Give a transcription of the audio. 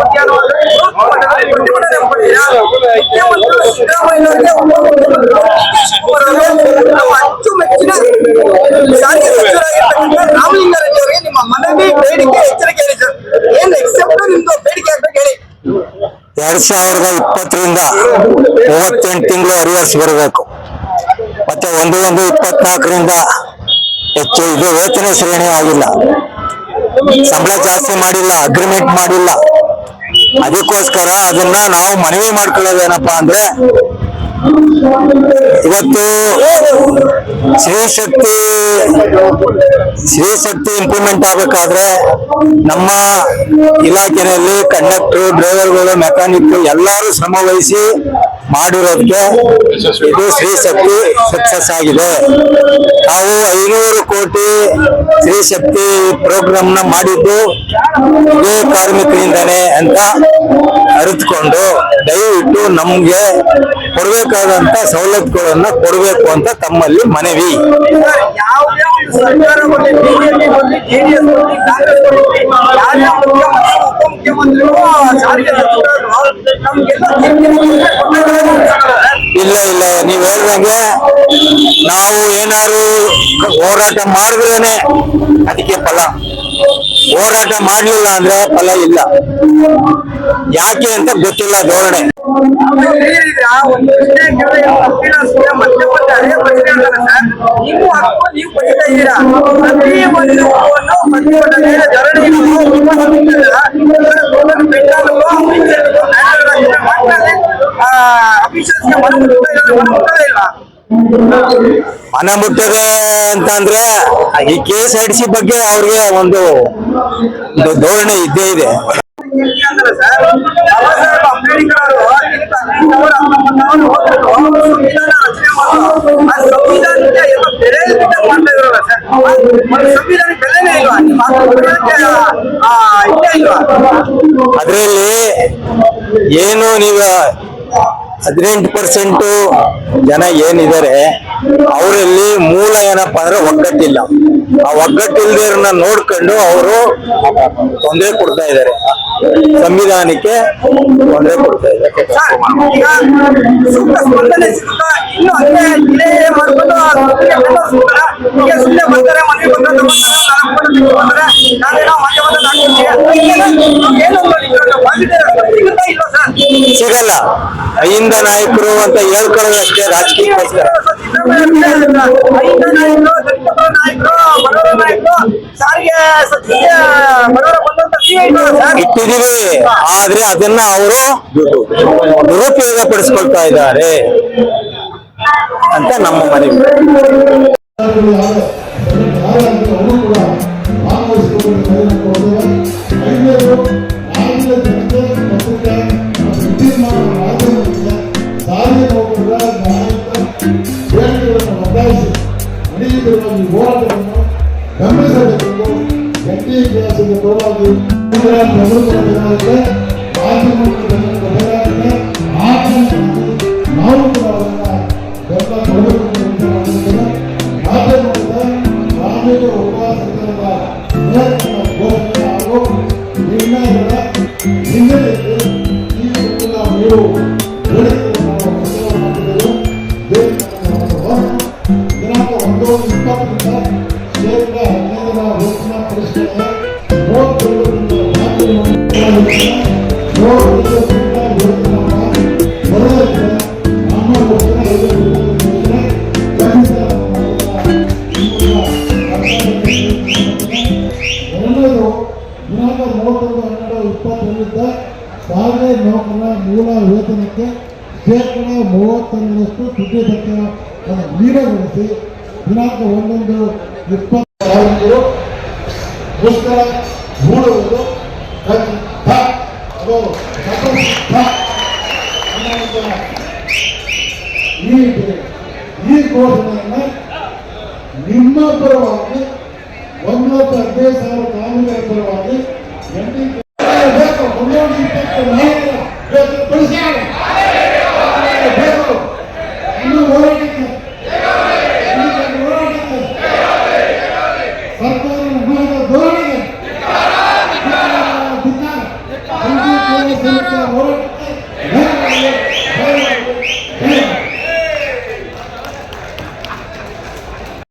ಉದ್ಯಾನವನ್ನು ಮುಖ್ಯಮಂತ್ರಿ ಸಿದ್ದರಾಮಯ್ಯನವರಿಗೆ ನಿಮ್ಮ ಬೇಡಿಕೆ ಏನ್ ಬೇಡಿಕೆ ಎರಡ್ ಸಾವಿರದ ಇಪ್ಪತ್ತರಿಂದ ಮೂವತ್ತೆಂಟು ತಿಂಗಳು ಅರಿಯರ್ಸ್ ಬರಬೇಕು. ಮತ್ತೆ ಒಂದು ಒಂದು ಇಪ್ಪತ್ನಾಲ್ಕರಿಂದ ಹೆಚ್ಚು ಇದು ವೇತನ ಶ್ರೇಣಿ ಆಗಿಲ್ಲ. ಸಂಬಳ ಜಾಸ್ತಿ ಮಾಡಿಲ್ಲ ಅಗ್ರಿಮೆಂಟ್ ಮಾಡಿಲ್ಲ. ಅದಕ್ಕೋಸ್ಕರ ಅದನ್ನ ನಾವು ಮನವಿ ಮಾಡ್ಕೊಳ್ಳೋದೇನಪ್ಪಾ ಅಂದ್ರೆ ಇವತ್ತು ಶ್ರೀ ಶಕ್ತಿ ಶ್ರೀ ಶಕ್ತಿ ಇಂಪ್ಲಿಮೆಂಟ್ ಆಗ್ಬೇಕಾದ್ರೆ ನಮ್ಮ ಇಲಾಖೆಯಲ್ಲಿ ಕಂಡಕ್ಟರ್ ಡ್ರೈವರ್ಗಳು ಮೆಕ್ಯಾನಿಕ್ ಎಲ್ಲರೂ ಶ್ರಮ ವಹಿಸಿ ಮಾಡಿರೋದಕ್ಕೆ ಇದು ಶ್ರೀ ಶಕ್ತಿ ಸಕ್ಸಸ್ ಆಗಿದೆ. ನಾವು ಐನೂರು ಕೋಟಿ ಶ್ರೀ ಶಕ್ತಿ ಪ್ರೋಗ್ರಾಮ್ನ ಮಾಡಿದ್ದು ಕಾರ್ಮಿಕರಿಂದಾನೆ ಅಂತ ಅರಿತುಕೊಂಡು ದಯವಿಟ್ಟು ನಮ್ಗೆ ಕೊಡ್ಬೇಕಾದಂತ ಸವಲತ್ತುಗಳನ್ನ ಕೊಡಬೇಕು ಅಂತ ತಮ್ಮಲ್ಲಿ ಮನವಿ. ಇಲ್ಲ ಇಲ್ಲ, ನೀವ್ ಹೇಳ್ದಂಗೆ ನಾವು ಏನಾದ್ರು ಹೋರಾಟ ಮಾಡಿದ್ರೇನೆ ಅದಕ್ಕೆ ಫಲ ಹೋರಾಟ ಮಾಡ್ಲಿಲ್ಲ ಅಂದ್ರೆ ಫಲ ಇಲ್ಲ ಯಾಕೆ ಅಂತ ಗೊತ್ತಿಲ್ಲ, ಧೋರಣೆ. ಮನ ಮುಟ್ಟದೆ ಅಂತಂದ್ರೆ, ಈ ಕೆ ಎಸ್ ಐ ಸಿ ಬಗ್ಗೆ ಅವ್ರಿಗೆ ಒಂದು ಧೋರಣೆ ಇದ್ದೇ ಇದೆ. ಸಂವಿಧಾನ ಎಲ್ಲ ಬೆಲೆ ಇಲ್ವಾ? ನಿಮ್ಮ ಇಲ್ವಾ? ಅದರಲ್ಲಿ ಏನು ನೀವು ಹದಿನೆಂಟು ಪರ್ಸೆಂಟ್ ಜನ ಏನಿದ್ದಾರೆ ಅವರಲ್ಲಿ ಮೂಲ ಏನಪ್ಪ ಅಂದ್ರೆ ಒಗ್ಗಟ್ಟಿಲ್ಲ ಆ ಒಗ್ಗಟ್ಟಿಲ್ದಿರನ್ನ ನೋಡ್ಕೊಂಡು ಅವರು ತೊಂದರೆ ಕೊಡ್ತಾ ಇದ್ದಾರೆ ಸಂವಿಧಾನಕ್ಕೆ ತೊಂದರೆ ಕೊಡ್ತಾ ಇದ್ದಾರೆ ಮನೆ ಮನೆ ಸಿಗಲ್ಲ ಅಹಿಂದ ನಾಯಕರು ಅಂತ ಹೇಳ್ಕೊಳ್ಳೋದಷ್ಟೇ ರಾಜಕೀಯಕ್ಕೋಸ್ಕರ. ಇಟ್ಟಿದೀವಿ ಆದ್ರೆ ಅದನ್ನ ಅವರು ದುರುಪಯೋಗ ಪಡಿಸ್ಕೊಳ್ತಾ ಇದ್ದಾರೆ ಅಂತ ನಮ್ಮ ಮನವಿ. நம்ம வந்தாச்சு மனித பெருமாள் போராட்டம் தமிழ் சட்டத்திற்கும் என்டிஏ கேஸுக்கு போராட்டம் ಬರೋದಕ್ಕೆ ನಮ್ಮ ವೇತನ ಐದು ವೇತನ ಕನಿಷ್ಠ ಎರಡನೇದು ದಿನಾಂಕ ಮೂವತ್ತೊಂದು ಹನ್ನೆರಡು ಇಪ್ಪತ್ತರಿಂದ ಸಾರಿಗೆ ನೌಕರರ ಮೂಲ ವೇತನಕ್ಕೆ ಶೇಕಡ ಮೂವತ್ತೊಂದರಷ್ಟು ತುಟಿ ಭತ್ಯವನ್ನು ನೀಡಗೊಳಿಸಿ ದಿನಾಂಕ ಒಂದೊಂದು ಇಪ್ಪತ್ತು ಸಾವಿರಗಳು ಮುಷ್ಕರ ಹೂಡುವುದು ಖಚಿತ. ಅದು ತಟಸ್ಥ ಅನ್ನುವಂಥ ಈ ಈ ಘೋಷಣೆಯನ್ನು ನಿಮ್ಮ ಪರವಾಗಿ ಒಂದು ಲಕ್ಷ ಹದಿನೈದು ಸಾವಿರ ಕಾನೂನಿನ ಪರವಾಗಿ ಎಂಟಿ ಬೇಕು ಮುನ್ನೂರ ಇಪ್ಪತ್ತು ನಾಲ್ಕರ ಬೇಕು ಪರಿಹಾರ ಬೇಕು ಇನ್ನು ಹೋರಾಟಕ್ಕೆ Gracias, señor.